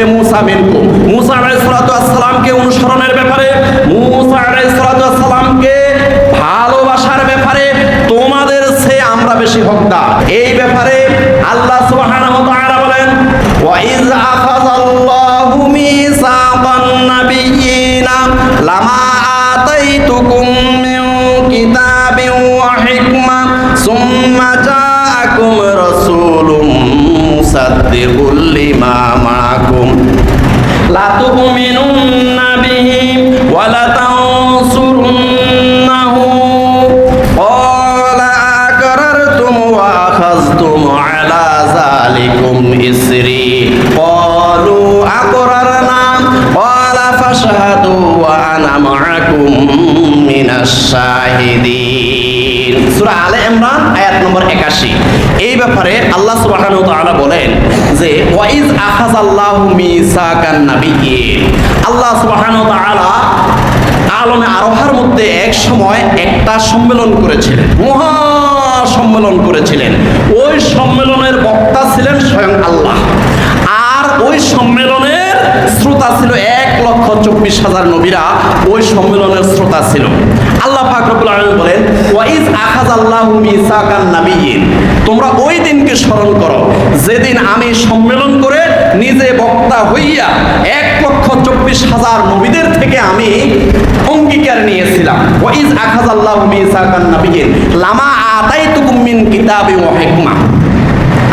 হে মুসা মিনকুম। মুসা আসসালামকে অনুসরণের ব্যাপারে, মুসা আসসালামকে ভালোবাসার ব্যাপারে তোমাদের সে আমরা বেশি হকদার। এই ব্যাপারে আল্লাহ তাআলা বলেন, ওয়া ইজ আখাযাল্লাহু মিসাকান নাবিয়িনা লামা আতাইতুকুম মিন কিতাবিন ওয়া হিকমা, সুম্মা জাআকুম রাসূলুম মুসাদ্দিকুল লিমা মাআকুম لتؤمنن به ولتنصرنه قال أكررتم وأخذتم على ذلكم إسري قالوا أقررنا আশহাদু ওয়া আনা মাআকুম মিনাশ শাহিদিন সূরা আলে ইমরান, আয়াত 81 এই ব্যাপারে আল্লাহ সুবহানাহু ওয়া বলেন যে ওয়াইজ আখাযাল্লাহু মিসাকান নাবিয়্যিন। আল্লাহ সুবহানাহু ওয়া আলমে আরোহার মধ্যে এক সময় একটা সম্মেলন করেছিলেন, মহা সম্মেলন করেছিলেন। ওই সম্মেলনের বক্তা ছিলেন স্বয়ং আল্লাহ। আর ওই সম্মেলনে শ্রোতা ছিল এক লক্ষ চব্বিশ হাজার নবীরা, ওই সম্মেলনের শ্রোতা ছিল। আল্লাহ পাক রব্বুল আলামিন বলেন ওয়াইজ আখাজ আল্লাহু মিসাকান নাবিয়িন তোমরা ওই দিনকে স্মরণ করো, যেদিন আমি সম্মেলন করে নিজে বক্তা হইয়া এক লক্ষ চব্বিশ হাজার নবীদের থেকে আমি অঙ্গীকার নিয়েছিলাম। ওয়াইজ আখাজ আল্লাহু মিসাকান নাবিয়িন লামা আতাইতুকুম মিন কিতাবি ওয়া হিকমা।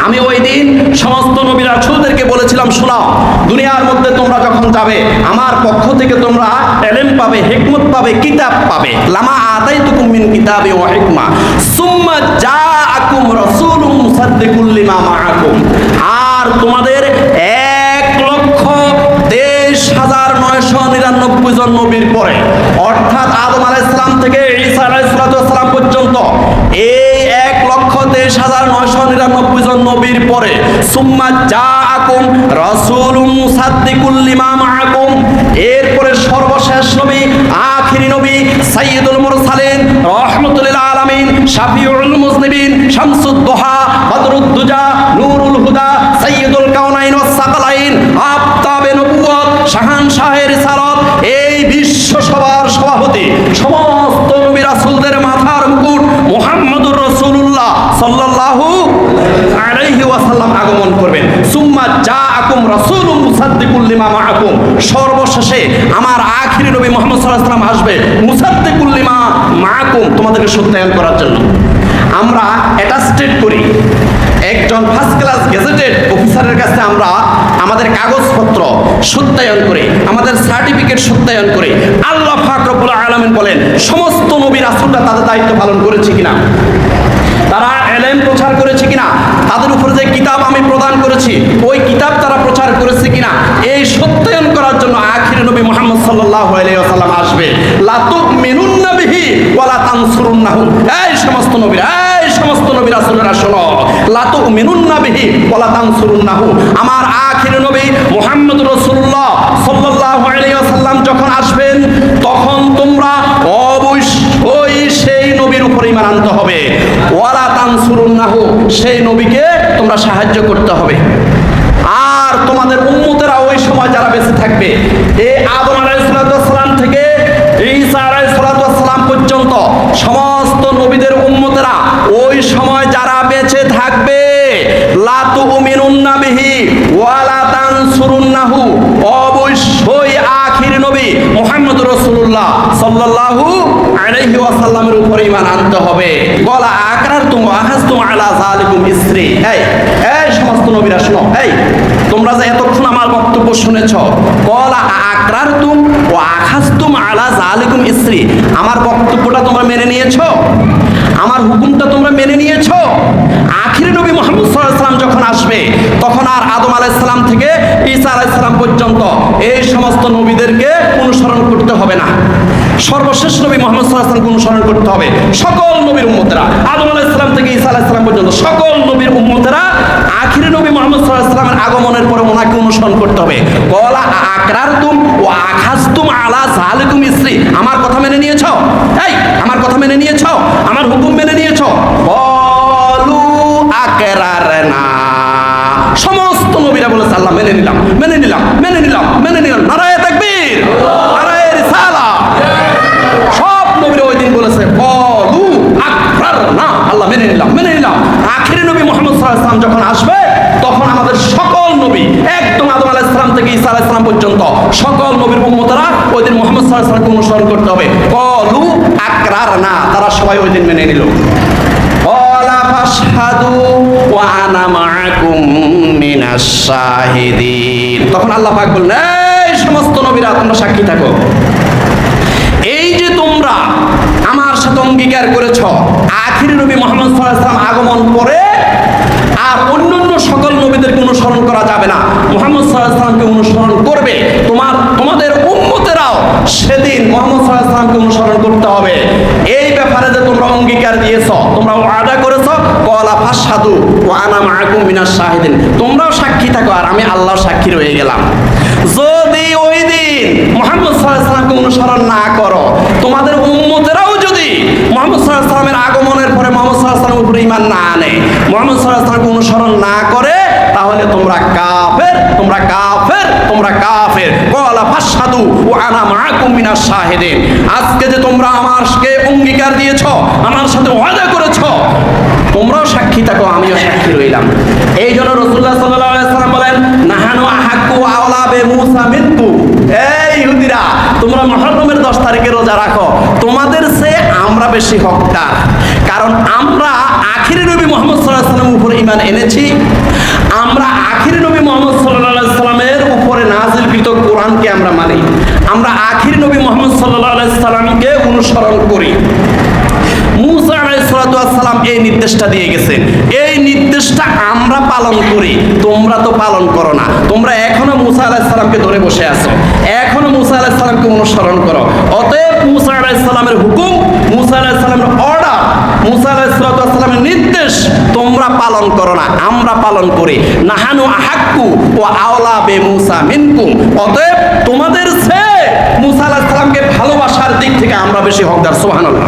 আমি ওই দিন সমস্ত নবী রাসূলদেরকে বলেছিলাম শোনাও দুনিয়ার মধ্যে তোমরা যখন যাবে, আমার পক্ষ থেকে তোমরা এলেম পাবে, হিকমত পাবে, কিতাব পাবে। লামা আতাইতুকুম মিন কিতাবি ওয়া হিকমা। সুম্মা জাআকুম রাসূলুম মুসাদ্দিকুল লিমা মাআকুম। আর তোমাদের এক লক্ষ তেইশ হাজার নয়শো নিরানব্বই জন নবীর পরে, অর্থাৎ আদম আলাইসালাম থেকে ঈসা আলাইসালাম পর্যন্ত এই তেইশ হাজার নয়শো নিরানব্বই জন নবীর পরে, সুম্মা যা আকুম রসুলুম সাদ্দিকুল্লিমা মাহাকুম এরপরে সর্বশেষ নবী, আখিরি নবী, সাইয়্যিদুল মুরসালিন রহমতুল্লাহ আলামিন, শাফিউল মুজনিবিন শামসুদ্দোহা বদরুদ্দুজা, নুরুল হুদা, সাইয়্যিদুল কাউনাইন আগমন করবেন। সুম্মা জাআকুম রাসূলুম মুসাদ্দিকুল লিমা মাআকুম। সর্বশেষে আমার আখিরি নবী মুহাম্মদ সাল্লাল্লাহু আলাইহি ওয়াসাল্লাম আসবে, মুসাদ্দিকুল লিমা মাআকুম, তোমাদেরকে সত্যায়ন করার জন্য। আমরা অ্যাটাস্টেড করি। একজন ফার্স্ট ক্লাস গেজেটেড অফিসারের কাছে আমরা আমাদের কাগজপত্র সত্যায়ন করে, আমাদের সার্টিফিকেট সত্যায়ন করে। আল্লাহ পাক রব্বুল আলামিন বলেন, সমস্ত নবী রাসূলরা তাদের দায়িত্ব পালন করেছে কিনা? তারা এলেম প্রচার করেছে কিনা, তাদের উপরে যে কিতাব আমি প্রদান করেছি, ওই কিতাব তারা প্রচার করেছে কিনা, এই সত্যায়ন করার জন্য আখির নবী মুহাম্মদ সাল্লাল্লাহু আলাইহি ওয়াসাল্লাম আসবে। লা তুমিনুন্না বিহি ওয়ালা তানসুরুন্নাহু। এই সমস্ত নবীরা, এই সমস্ত শোনো। লা তুমিনুন্না বিহি ওয়ালা তানসুরুন্নাহু। আমার আখির নবী মুহাম্মদ রাসূলুল্লাহ সাল্লাল্লাহু যখন আসবেন, তখন তোমরা ঈমান আনতে হবে। ওয়ালা তানসুরুন্নাহু, সেই নবীকে তোমরা সাহায্য করতে হবে। আর তোমাদের উম্মতেরা ওই সময় যারা বেঁচে থাকবে, এই আদম আলাইহিসসালাম থেকে ঈসা আলাইহিসসালাম পর্যন্ত সমস্ত নবীদের উম্মতেরা ওই সময় যারা বেঁচে থাকবে, লা তুমিনুন্না বিহি, ওয়ালা তানসুরুন্নাহু নবী মুহাম্মদ রাসূলুল্লাহ সাল্লাল্লাহু আলাইহি ওয়াসাল্লামের উপর ঈমান আনতে হবে। বলা আকরার তুম আহাজ তুম আলা জালিকুম ইসরি। এই এই সমস্ত নবীরা শোনো, এই, তোমরা যে এতক্ষণ আমার বক্তব্য শুনেছ কলা আকরার তুম ও আখাজ তুম আলা জালিকুম ইসরি। আমার বক্তব্যটা তোমরা মেনে নিয়েছো? আমার হুকুমটা তোমরা মেনে নিয়েছো? আখির নবী মোহাম্মদ সাল্লাম যখন আসবে, তখন আর আদম আলাইসালাম থেকে ঈসা আলাইসালাম পর্যন্ত এই সমস্ত নবীদেরকে হবে না। সর্বশেষ নবী মোহাম্মদ সাল্লাহামকে অনুসরণ করতে হবে। সকল নবীর উম্মতরা, আদম আলাহ ইসলাম থেকে ঈসা ইসলাম পর্যন্ত সকল নবীর উম্মতরা আখিরে নবী মোহাম্মদ সাল্লাহামের আগমনের পরে ওনাকে অনুসরণ করতে হবে। কলা আকরার তুম ও আখাস তুম আলা জালিকুম ইসরি। আমার কথা মেনে নিয়েছ? নিলাম, মেনে নিলাম। আখিরি নবী মোহাম্মদ আলাইহি যখন আসবে, তখন আমাদের সকল নবী, একদম আদম আলাইহিস সালাম থেকে ঈসা আলাইহিস সালাম পর্যন্ত, সকল নবীর উম্মতরা ওই দিন মোহাম্মদ আলাইহি অনুসরণ করতে হবে। কলু আকরার না তারা সবাই ওই দিন মেনে নিল। তখন আল্লাহ পাক বললেন সমস্ত নবীরা, তোমরা সাক্ষী থাকো এই যে তোমরা আমার সাথে অঙ্গীকার করেছ। আখির নবী মোহাম্মদ সাল্লাম আগমন করে আর অন্যান্য সকল নবীদেরকে অনুসরণ করা যাবে না। মোহাম্মদ সাল্লাহামকে অনুসরণ করবে। তোমার, তোমাদের উম্মতেরাও সেদিন মোহাম্মদ সাল্লাহামকে অনুসরণ করতে হবে। এই ব্যাপারে যে তোমরা অঙ্গীকার দিয়েছ তোমরা ওয়াদা করেছ, কলা ফাসাদু ও আনা মাহকুম মিনাস শাহিদিন। তোমরাও সাক্ষী থাকো আর আমি আল্লাহ সাক্ষী রয়ে গেলাম। যদি ওই দিন মোহাম্মদ সাল্লাহামকে অনুসরণ না করো, তোমাদের মোহাম্মদ সাল্লাহামের আগমনের পরে মোহাম্মদ উপরে ইমান না আনে। অনুসরণ না করে, তাহলে তোমরা কাফের তোমরা কাফের তোমরা কাফের। শাহিদিন। আজকে যে তোমরা আমারকে অঙ্গীকার দিয়েছ, আমার সাথে ওয়াদা করেছ, তোমরাও সাক্ষী থাকো, আমিও সাক্ষী রইলাম। এই জন্য রসুল্লাহ সাল্লাহ সাল্লাম বলেন নাহানু আহাক্কু আওলা বে মুসা মিনকু এই ইহুদিরা তোমরা মহরমের দশ তারিখে রোজা রাখো তোমাদের সে আমরা বেশি হকদার। কারণ আমরা আখিরি নবী মোহাম্মদ সাল্লাহ সাল্লামের উপরে ইমান এনেছি। আমরা আখিরি নবী মোহাম্মদ সাল্লাহ সাল্লামের উপরে নাজিলকৃত কোরআনকে আমরা মানি। আমরা আখিরি নবী মোহাম্মদ সাল্লাহ সাল্লামকে অনুসরণ করি। মুসা আলাইসালাম এই নির্দেশটা দিয়ে গেছেন এই নির্দেশটা পালন করি, তোমরা তো পালন করো না। তোমরা এখনও মুসা আলাইসালামকে ধরে বসে আছো। এখনও মুসা আলাইসালামকে অনুসরণ করো। অতএব মুসা আলাইসালামের হুকুম, মুসা আলাইসালামের অর্ডার, মুসা আলাইসালামের নির্দেশ, তোমরা পালন করো না, আমরা পালন করি। নাহানু আহাক্কু ও আওলা বে মুসা মিনকুম। অতএব তোমাদের সে মুসা আলাইসালামকে ভালোবাসার দিক থেকে আমরা বেশি হকদার সোহানুল্লাহ